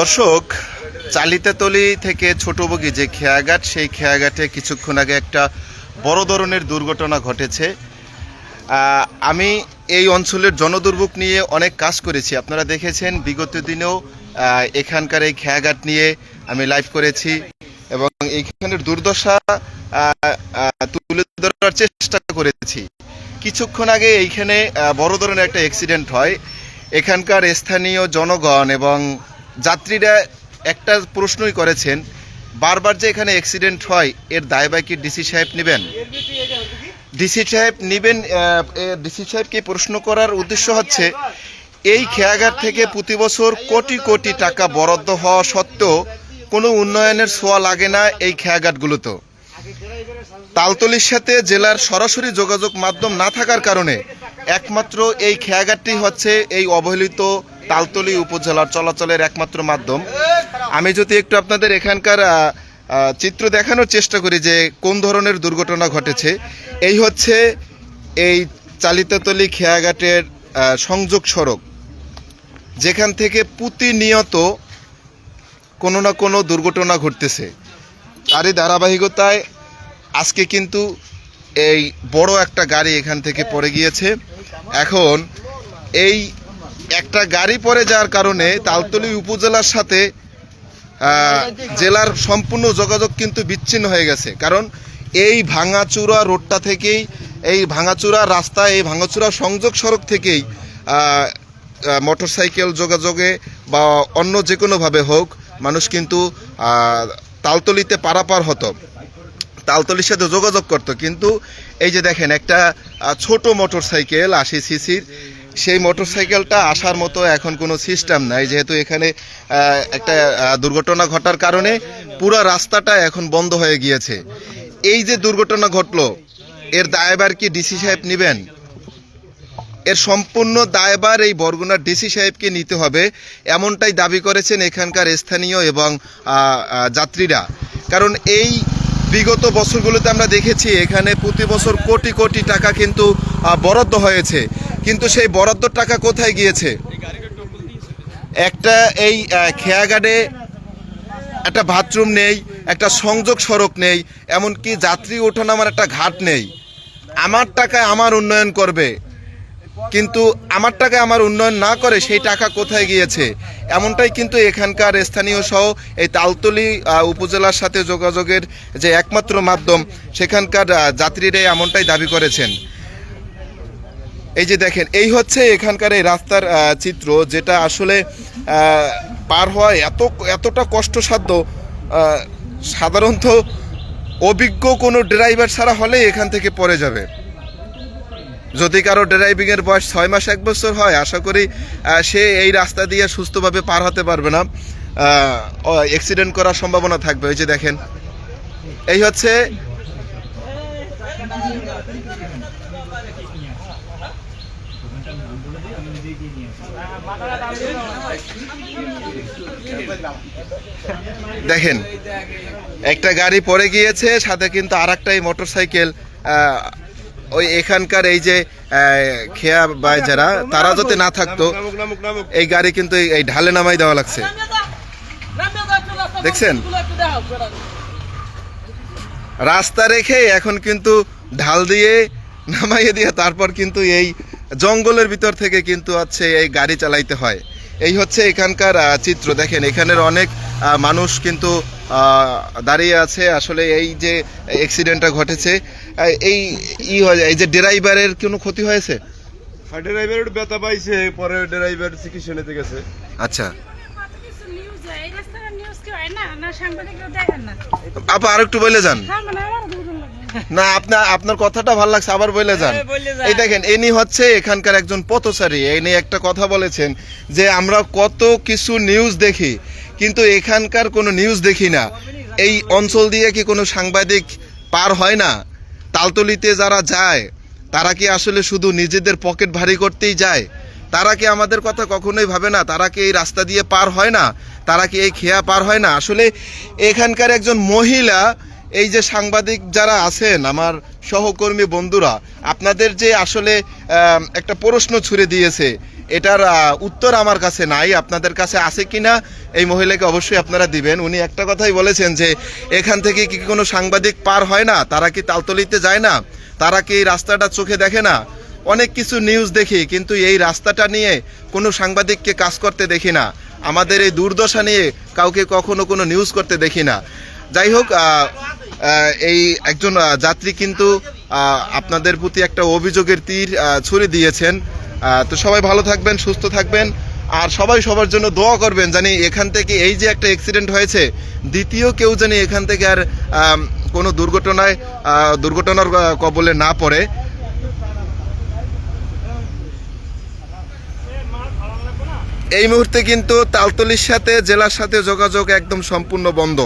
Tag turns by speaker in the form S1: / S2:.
S1: দর্শক, চালিতাতলি থেকে ছোট বগি যে খেয়াঘাট, সেই খেয়াঘাটে কিছুক্ষণ আগে একটা বড় ধরনের দুর্ঘটনা ঘটেছে। আমি এই অঞ্চলের জনদুর্ভোগ নিয়ে অনেক কাজ করেছি। আপনারা দেখেছেন, বিগত দিনেও এখানকার এই খেয়াঘাট নিয়ে আমি লাইভ করেছি এবং এইখানের দুর্দশা তুলে ধরার চেষ্টা করেছি। কিছুক্ষণ আগে এইখানে বড় ধরনের একটা অ্যাক্সিডেন্ট হয়। এখানকার স্থানীয় জনগণ এবং যাত্রীরা একটা প্রশ্নই করেছেন, বারবার যে এখানে অ্যাক্সিডেন্ট হয়, এর দায়ভার কি ডিসি সাহেব নেবেন? ডিসি সাহেব নেবেন ডিসি সাহেবকে প্রশ্ন করার উদ্দেশ্য হচ্ছে, এই খেয়াঘাট থেকে প্রতি বছর কোটি কোটি টাকা বরাদ্দ হওয়া সত্ত্বেও কোনো উন্নয়নের ছোঁয়া লাগে না এই খেয়াঘাটগুলোতে। তালতলির সাথে জেলার সরাসরি যোগাযোগ মাধ্যম না থাকার কারণে একমাত্র এই খেয়াঘাটটি হচ্ছে এই অবহেলিত তালতলি উপজেলার চলাচলের একমাত্র মাধ্যম। আমি যদি একটু আপনাদের এখানকার চিত্র দেখানোর চেষ্টা করি যে কোন ধরনের দুর্ঘটনা ঘটেছে। এই হচ্ছে এই চালিতাতলি খেয়াঘাটের সংযোগ সড়ক। যেখান থেকে প্রতিনিয়ত কোনো না কোনো দুর্ঘটনা ঘটতেছে। তারই ধারাবাহিকতায় আজকে কিন্তু এই বড় একটা গাড়ি এখান থেকে পড়ে গিয়েছে। এখন এই একটা গাড়ি পড়ে যাওয়ার কারণে তালতলি উপজেলার সাথে জেলার সম্পূর্ণ যোগাযোগ কিন্তু বিচ্ছিন্ন হয়ে গেছে। কারণ এই ভাঙাচুরা রোডটা থেকেই, এই ভাঙাচুরা রাস্তা, এই ভাঙাচুরা সংযোগ সড়ক থেকেই মোটর সাইকেল যোগাযোগে বা অন্য যে কোনোভাবে হোক, মানুষ কিন্তু তালতলিতে পারাপার হতো। তালতলির সাথে যোগাযোগ করতো। কিন্তু এই যে দেখেন, একটা ছোট মোটর সাইকেল আশি সিসির, সেই মোটর সাইকেলটা আসার মতো এখন কোনো সিস্টেম নাই। যেহেতু এখানে একটা দুর্ঘটনা ঘটার কারণে পুরো রাস্তাটা এখন বন্ধ হয়ে গিয়েছে। এই যে দুর্ঘটনা ঘটলো, এর দায়বার কি ডিসি সাহেব নেবেন? এর সম্পূর্ণ দায়বার এই বরগুনার ডিসি সাহেবকে নিতে হবে, এমনটাই দাবি করেছেন এখানকার স্থানীয় এবং যাত্রীরা। কারণ এই বিগত বছরগুলোতে আমরা দেখেছি এখানে প্রতি বছর কোটি কোটি টাকা কিন্তু বরাদ্দ হয়েছে। কিন্তু সেই বরাদ্দ টাকা কোথায় গিয়েছে? একটা এই খেয়াঘাটে একটা বাথরুম নেই, একটা সংযোগ সড়ক নেই, এমনকি যাত্রী ওঠানামার একটা ঘাট নেই। আমার টাকায় আমার উন্নয়ন করবে। কিন্তু আমার টাকা আমার উন্নয়ন না করে সেই টাকা কোথায় গিয়েছে? এমনটাই কিন্তু এখানকার স্থানীয় সহ এই তালতলি উপজেলার সাথে যোগাযোগের যে একমাত্র মাধ্যম সেখানকার আহ, যাত্রীরাই এমনটাই দাবি করেছেন। এই যে দেখেন এই হচ্ছে এখানকার এই রাস্তার চিত্র যেটা আসলে পার হওয়া এত এতটা কষ্টসাধ্য। সাধারণত অভিজ্ঞ কোনো ড্রাইভার ছাড়া হলে এখান থেকে পড়ে যাবে। যদি কারও ড্রাইভিং এর বয়স ছয় মাস, এক বছর হয়, আশা করি সে এই রাস্তা দিয়ে সুস্থভাবে পার হতে পারবে না। অ্যাক্সিডেন্ট করার সম্ভাবনা থাকবে। ওই যে দেখেন। এই হচ্ছে দেখেন, একটা গাড়ি পড়ে গিয়েছে, সাথে কিন্তু আর একটাই মোটর সাইকেল ওই এখানকার এই যে খেয়া বা যারা, তারা যদি না থাকতো, এই গাড়ি কিন্তু এই- ঢালে নামাই দেওয়া লাগছে। দেখছেন? রাস্তা রেখে এখন কিন্তু ঢাল দিয়ে নামাইয়ে দিয়ে তারপর কিন্তু এই জঙ্গলের ভিতর থেকে কিন্তু হচ্ছে এই গাড়ি চালাইতে হয়। এই হচ্ছে এখানকার চিত্র। দেখেন, এখানের অনেক মানুষ কিন্তু দাঁড়িয়ে আছে। আসলে এই যে অ্যাক্সিডেন্টটা ঘটেছে এই ই হয় এই যে ড্রাইভারের কোনো ক্ষতি হয়েছে?
S2: ড্রাইভার একটু ব্যথা পাইছে পরে ড্রাইভার চিকিৎসা নিতে গেছে।
S1: আচ্ছা।
S3: কত কিছু নিউজ হয় এই রাস্তার নিউজ কি হয় না না সাংবাদিকরা দেখেন না
S1: আপা আর একটু বলে যান।
S3: হ্যাঁ মানে আমার দুজন লাগবে
S1: না আপনার আপনার কথাটা ভালো লাগছে আবার বলে যান।
S4: হ্যাঁ, যান।
S1: এই দেখেন এনি হচ্ছে এখানকার একজন পথচারী। এই নিয়ে একটা কথা বলেছেন যে আমরা কত কিছু নিউজ দেখি কিন্তু এখানকার কোনো নিউজ দেখি না। এই অঞ্চল দিয়ে কি কোনো সাংবাদিক পার হয় না? তালতলিতে যারা যায়, তারা কি আসলে শুধু নিজেদের পকেট ভারী করতেই যায়? তারা কি আমাদের কথা কখনোই ভাবে না? তারা কি এই রাস্তা দিয়ে পার হয় না? তারা কি এই খেয়া পার হয় না? আসলে এখানকার একজন মহিলা, এই যে সাংবাদিক যারা আছেন, আমার সহকর্মী বন্ধুরা, আপনাদের যে আসলে একটা প্রশ্ন ছুড়ে দিয়েছে এটার উত্তর আমার কাছে নাই, আপনাদের কাছে আছে কিনা, এই মহিলাকে অবশ্যই আপনারা দিবেন। উনি একটা কথাই বলেছেন যে, এখান থেকে কি কোনো সাংবাদিক পার হয় না? তারা কি তালতলিতে যায় না? তারা কি রাস্তাটা চোখে দেখে না? অনেক কিছু নিউজ দেখি, কিন্তু এই রাস্তাটা নিয়ে কোনো সাংবাদিককে কাজ করতে দেখি না। আমাদের এই দুর্দশা নিয়ে কাউকে কখনো কোনো নিউজ করতে দেখি না। যাই হোক এই একজন যাত্রী কিন্তু আপনাদের প্রতি একটা অভিযোগের তীর ছুড়ে দিয়েছেন। তো সবাই ভালো থাকবেন, সুস্থ থাকবেন। আর সবাই সবার জন্য দোয়া করবেন জানি এখান থেকে এই যে একটা অ্যাক্সিডেন্ট হয়েছে, দ্বিতীয় কেউ জানি এখান থেকে আর কোনো দুর্ঘটনায় দুর্ঘটনার কবলে না পড়ে। এই মুহূর্তে কিন্তু তালতলির সাথে, জেলার সাথে যোগাযোগ একদম সম্পূর্ণ বন্ধ।